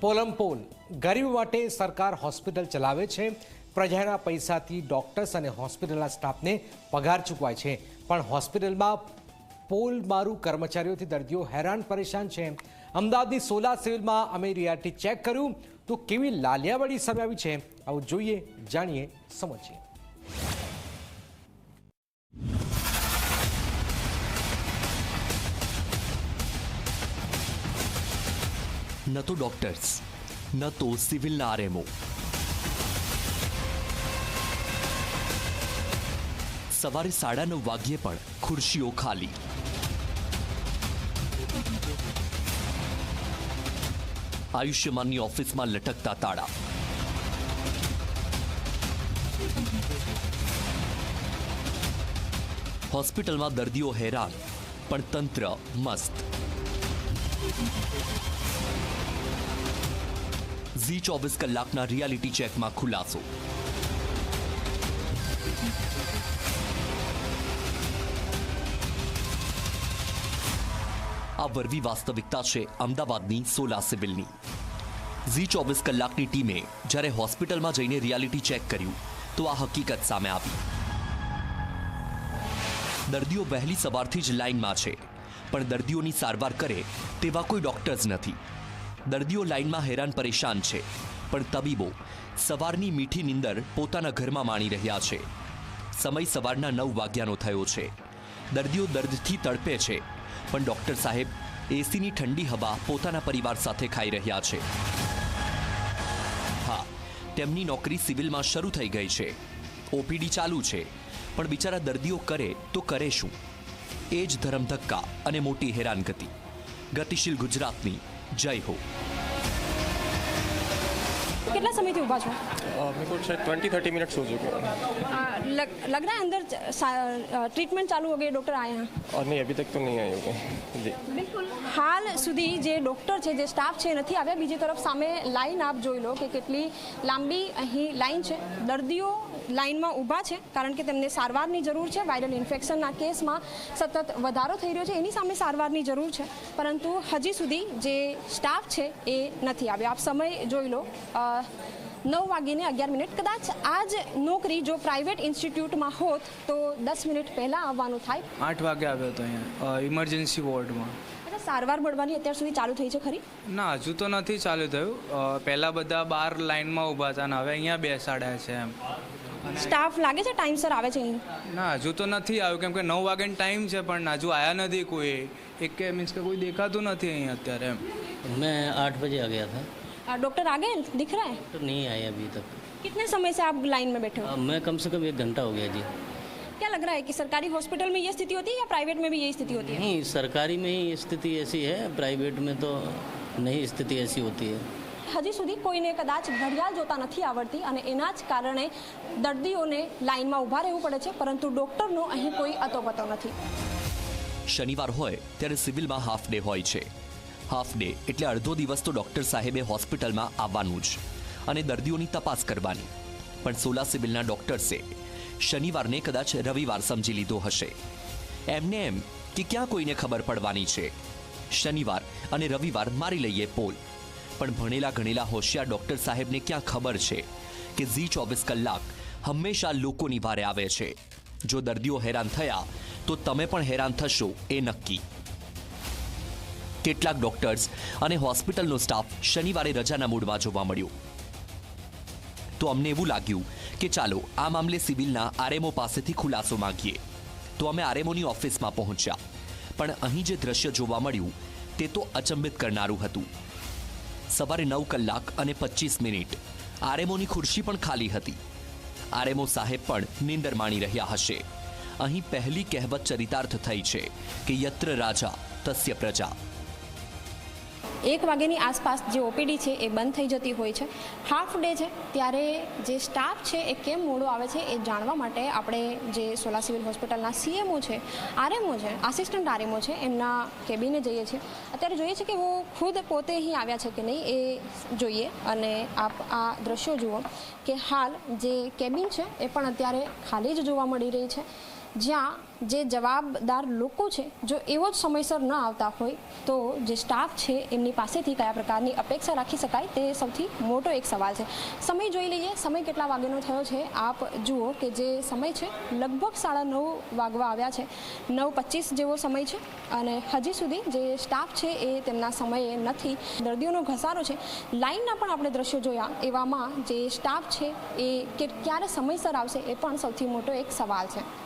પોલમ pole ગરીબ માટે સરકાર હોસ્પિટલ ચલાવે છે. પ્રજાના પૈસાથી ડોક્ટર્સ અને હોસ્પિટલના સ્ટાફને પગાર ચૂકવાય છે. પણ હોસ્પિટલમાં પોલ મારું કર્મચારીઓથી દર્દીઓ હેરાન પરેશાન છે. અમદાવાદની સોલા સિવિલમાં અમે રિયાલિટી ચેક કર્યું. તો કેવી લાલિયાવાડી સામે આવી છે? આવું જોઈએ, જાણીએ, સમજીએ. ન તો ડોક્ટર્સ ન તો સિવિલના આરએમઓ સવારે સાડા નવ વાગ્યે પણ ખુરશીઓ ખાલી આયુષ્યમાનની ઓફિસમાં લટકતા તાળા હોસ્પિટલમાં દર્દીઓ હેરાન પણ તંત્ર મસ્ત ઝી ચોવીસ કલાકના રિયાલિટી ચેકમાં ખુલાસો. આ વરવી વાસ્તવિકતા છે અમદાવાદની સોલા સિવિલની. ઝી ચોવીસ કલાકની ટીમે જ્યારે હોસ્પિટલમાં જઈને રિયાલિટી ચેક કર્યું, તો આ હકીકત સામે આવી. દર્દીઓ વહેલી સવારથી જ લાઇનમાં છે, પણ દર્દીઓની સારવાર કરે તેવા કોઈ ડોક્ટર્સ નથી. દર્દીઓ લાઇનમાં હેરાન પરેશાન છે, પણ તબીબો સવારની મીઠી નીંદર પોતાના ઘરમાં માણી રહ્યા છે. સમય સવારના નવ વાગ્યાનો થયો છે. દર્દીઓ દર્દથી તડપે છે, પણ ડૉક્ટર સાહેબ એસીની ઠંડી હવા પોતાના પરિવાર સાથે ખાઈ રહ્યા છે. હા, તેમની નોકરી સિવિલમાં શરૂ થઈ ગઈ છે. ઓપીડી ચાલુ છે, પણ બિચારા દર્દીઓ કરે તો કરે શું? એ જ ધરમધક્કા અને મોટી હેરાનગતિ. ગતિશીલ ગુજરાતની જય હો कितना समय से उभा छो अ, मेरे को शायद ट्वेंटी थर्टी मिनट्स हो चुके हैं आ, लग, लग रहा है अंदर ट्रीटमेंट चालू हो गई डॉक्टर आए हैं और नहीं अभी तक तो नहीं आए होंगे जी બિલકુલ હાલ સુધી જે ડૉક્ટર છે જે સ્ટાફ છે એ નથી આવ્યા બીજી તરફ સામે લાઈન આપ જોઈ લો કે કેટલી લાંબી અહીં લાઈન છે દર્દીઓ લાઈનમાં ઊભા છે કારણ કે તેમને સારવારની જરૂર છે. વાયરલ ઇન્ફેક્શનના કેસમાં સતત વધારો થઈ રહ્યો છે. એની સામે સારવારની જરૂર છે. પરંતુ હજી સુધી જે સ્ટાફ છે એ નથી આવ્યો. આપ સમય જોઈ લો. નવ વાગીને અગિયાર મિનિટ. કદાચ આ જ નોકરી જો પ્રાઇવેટ ઇન્સ્ટિટ્યૂટમાં હોત તો દસ મિનિટ પહેલાં આવવાનું થાય. આઠ વાગે આવ્યો હતો અહીંયા. ઇમરજન્સી વોર્ડમાં એટલે સારવાર મળવાની અત્યાર સુધી ચાલુ થઈ છે ખરી? ના હજુ તો નથી ચાલુ થયું. પહેલાં બધા બાર લાઇનમાં ઊભા હતા ને હવે અહીંયા બેસાડ્યા છે એમ. સ્ટાફ લાગે છે ટાઈમસર આવે છે અહીં ના હજુ તો નથી આવ્યું કેમ કે નવ વાગ્યાનો ટાઈમ છે પણ હજુ આવ્યા નથી કોઈ એક કે મીન્સ કે કોઈ દેખાતું નથી અહીં અત્યારે એમ मैं आठ बजे आ गया था आ, डॉक्टर आ गए दिख रहा है तो नहीं आए अभी तक कितने समय से आप लाइन में बैठे हो अब मैं कम से कम एक घंटा हो गया जी क्या लग रहा है कि सरकारी हॉस्पिटल में ये स्थिति होती है या प्राइवेट में भी यही स्थिति होती है नहीं सरकारी में ही स्थिति ऐसी है प्राइवेट में तो नहीं स्थिति ऐसी होती है હજી સુધી કોઈને કદાચ ઘડિયાળ જોતા નથી આવડતી અને એના જ કારણે દર્દીઓને લાઇનમાં ઊભા રહેવું પડે છે, પરંતુ ડૉક્ટરનો અહીં કોઈ અતોપતો નથી. શનિવાર હોય ત્યારે સિવિલમાં હાફ ડે હોય છે. હાફ ડે એટલે અડધો દિવસ તો ડોક્ટર સાહેબે હોસ્પિટલમાં આવવાનું જ અને દર્દીઓની તપાસ કરવાની. પણ સોલા સિવિલના ડોક્ટર્સે શનિવારને કદાચ રવિવાર સમજી લીધો હશે. એમને એમ કે ક્યાં કોઈને ખબર પડવાની છે. શનિવાર અને રવિવાર મારી લઈએ પોલ. પણ ભણેલા ગણેલા હોશિયાર ડોક્ટર સાહેબને ક્યાં ખબર છે કે ઝી ચોવીસ કલાક હંમેશા લોકોની વારે આવે છે. જો દર્દીઓ હેરાન થયા, તો તમે પણ હેરાન થશો, એ નક્કી. કેટલાક ડોક્ટર્સ અને હોસ્પિટલનો સ્ટાફ શનિવારે રજાના મૂડમાં જોવા મળ્યો. તો અમને એવું લાગ્યું કે ચાલો, આ મામલે સિવિલના આરએમઓ પાસેથી ખુલાસો માંગીએ. તો અમે આરએમઓની ઓફિસમાં પહોંચ્યા. પણ અહીં જે દ્રશ્ય જોવા મળ્યું, તે તો અચંબિત કરનારું હતું. સવારે નવ કલાક અને પચીસ મિનિટ. આરએમઓની ખુરશી પણ ખાલી હતી. આરએમઓ સાહેબ પણ નીંદર માણી રહ્યા હશે. અહીં પહેલી કહેવત ચરિતાર્થ થઈ છે કે યત્ર રાજા તસ્ય પ્રજા. એક વાગ્યાની આસપાસ જે ઓપીડી છે એ બંધ થઈ જતી હોય છે. હાફ ડે છે, ત્યારે જે સ્ટાફ છે એ કેમ મોડો આવે છે એ જાણવા માટે આપણે જે સોલા સિવિલ હોસ્પિટલના સીએમઓ છે આરએમઓ છે આસિસ્ટન્ટ આરએમઓ છે, એમના કેબિને જઈએ છીએ. અત્યારે જોઈએ છે કે હું ખુદ પોતે અહીં આવ્યા છે કે નહીં એ જોઈએ અને આપ આ દ્રશ્યો જુઓ કે હાલ જે કેબિન છે એ પણ અત્યારે ખાલી જ જોવા મળી રહી છે. જ્યાં જે જવાબદાર લોકો છે, જો એવો જ સમયસર ન આવતા હોય, તો જે સ્ટાફ છે, એમની પાસેથી કયા પ્રકારની અપેક્ષા રાખી શકાય, તે સૌથી મોટો એક સવાલ છે. સમય જોઈ લઈએ, સમય કેટલા વાગ્યાનો થયો છે? આપ જુઓ કે જે સમય છે, લગભગ સાડા નવ વાગવા આવ્યા છે. નવ પચીસ જેવો સમય છે અને હજી સુધી જે સ્ટાફ છે, એ તેમના સમયે નથી. દર્દીઓનો ઘસારો છે. લાઇનના પણ આપણે દ્રશ્યો જોયા. એવામાં જે સ્ટાફ છે, એ કે ક્યારે સમયસર આવશે, એ પણ સૌથી મોટો એક સવાલ છે.